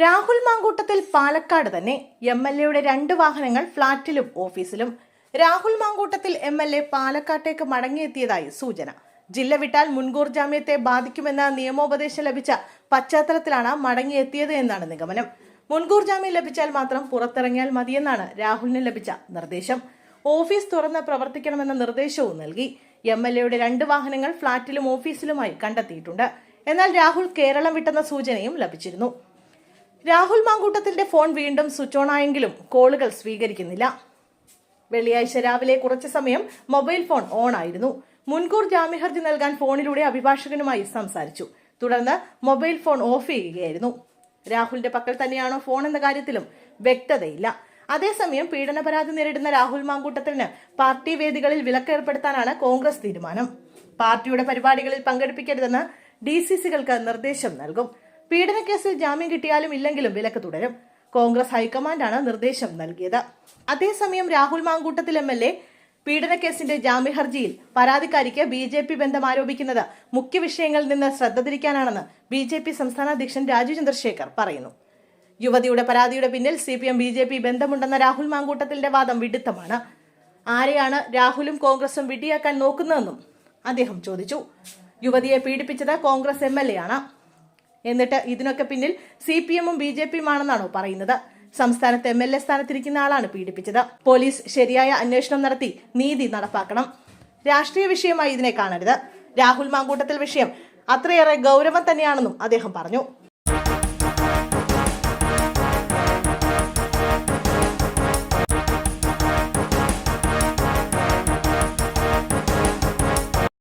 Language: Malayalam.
രാഹുൽ മാങ്കൂട്ടത്തിൽ പാലക്കാട് തന്നെ എം എൽ എയുടെ രണ്ട് വാഹനങ്ങൾ ഫ്ളാറ്റിലും ഓഫീസിലും. Rahul Mankoottathil M L A പാലക്കാട്ടേക്ക് മടങ്ങിയെത്തിയതായി സൂചന. ജില്ല വിട്ടാൽ മുൻകൂർ ജാമ്യത്തെ ബാധിക്കുമെന്ന നിയമോപദേശം ലഭിച്ച പശ്ചാത്തലത്തിലാണ് മടങ്ങിയെത്തിയത് എന്നാണ് നിഗമനം. മുൻകൂർ ജാമ്യം ലഭിച്ചാൽ മാത്രം പുറത്തിറങ്ങിയാൽ മതിയെന്നാണ് രാഹുലിന് ലഭിച്ച നിർദ്ദേശം. ഓഫീസ് തുറന്ന് പ്രവർത്തിക്കണമെന്ന നിർദ്ദേശവും നൽകി. എം എൽ എയുടെ രണ്ട് വാഹനങ്ങൾ ഫ്ളാറ്റിലും ഓഫീസിലുമായി കണ്ടെത്തിയിട്ടുണ്ട്. എന്നാൽ രാഹുൽ കേരളം വിട്ടെന്ന സൂചനയും ലഭിച്ചിരുന്നു. രാഹുൽ മാങ്കൂട്ടത്തിന്റെ ഫോൺ വീണ്ടും സ്വിച്ച് ഓൺ ആയെങ്കിലും കോളുകൾ സ്വീകരിക്കുന്നില്ല. വെള്ളിയാഴ്ച രാവിലെ കുറച്ചു സമയം മൊബൈൽ ഫോൺ ഓൺ ആയിരുന്നു. മുൻകൂർ ജാമ്യഹർജി നൽകാൻ ഫോണിലൂടെ അഭിഭാഷകനുമായി സംസാരിച്ചു. തുടർന്ന് മൊബൈൽ ഫോൺ ഓഫ് ചെയ്യുകയായിരുന്നു. രാഹുലിന്റെ പക്കൽ തന്നെയാണോ ഫോൺ എന്ന കാര്യത്തിലും വ്യക്തതയില്ല. അതേസമയം പീഡന പരാതി നേരിടുന്ന രാഹുൽ മാങ്കൂട്ടത്തിന് പാർട്ടി വേദികളിൽ വിലക്ക് ഏർപ്പെടുത്താനാണ് കോൺഗ്രസ് തീരുമാനം. പാർട്ടിയുടെ പരിപാടികളിൽ പങ്കെടുപ്പിക്കരുതെന്ന് ഡി സി സികൾക്ക് നിർദ്ദേശം നൽകും. പീഡനക്കേസിൽ ജാമ്യം കിട്ടിയാലും ഇല്ലെങ്കിലും വിലക്ക് തുടരും. കോൺഗ്രസ് ഹൈക്കമാൻഡാണ് നിർദ്ദേശം നൽകിയത്. അതേസമയം Rahul Mankoottathil M L A പീഡനക്കേസിന്റെ ജാമ്യഹർജിയിൽ പരാതിക്കാരിക്ക് ബി ജെ പി ബന്ധം ആരോപിക്കുന്നത് മുഖ്യ വിഷയങ്ങളിൽ നിന്ന് ശ്രദ്ധ തിരിക്കാനാണെന്ന് ബി ജെ പി സംസ്ഥാന അധ്യക്ഷൻ രാജു ചന്ദ്രശേഖർ പറയുന്നു. യുവതിയുടെ പരാതിയുടെ പിന്നിൽ C P M B J P ബന്ധമുണ്ടെന്ന Rahul മാങ്കൂട്ടത്തിന്റെ വാദം വിഡിത്തമാണ്. ആരെയാണ് രാഹുലും കോൺഗ്രസും വിഡിയാക്കാൻ നോക്കുന്നതെന്നും അദ്ദേഹം ചോദിച്ചു. യുവതിയെ പീഡിപ്പിച്ചത് കോൺഗ്രസ് എം എൽ എ ആണ്. എന്നിട്ട് ഇതിനൊക്കെ പിന്നിൽ സി പി എമ്മും ബി ജെ പിയുമാണെന്നാണോ പറയുന്നത്. സംസ്ഥാനത്ത് എം എൽ എ സ്ഥാനത്തിരിക്കുന്ന ആളാണ് പീഡിപ്പിച്ചത്. പോലീസ് ശരിയായ അന്വേഷണം നടത്തി നീതി നടപ്പാക്കണം. രാഷ്ട്രീയ വിഷയമായി ഇതിനെ കാണരുത്. രാഹുൽ മാങ്കൂട്ടത്തിൽ വിഷയം അത്രയേറെ ഗൗരവം തന്നെയാണെന്നും അദ്ദേഹം പറഞ്ഞു.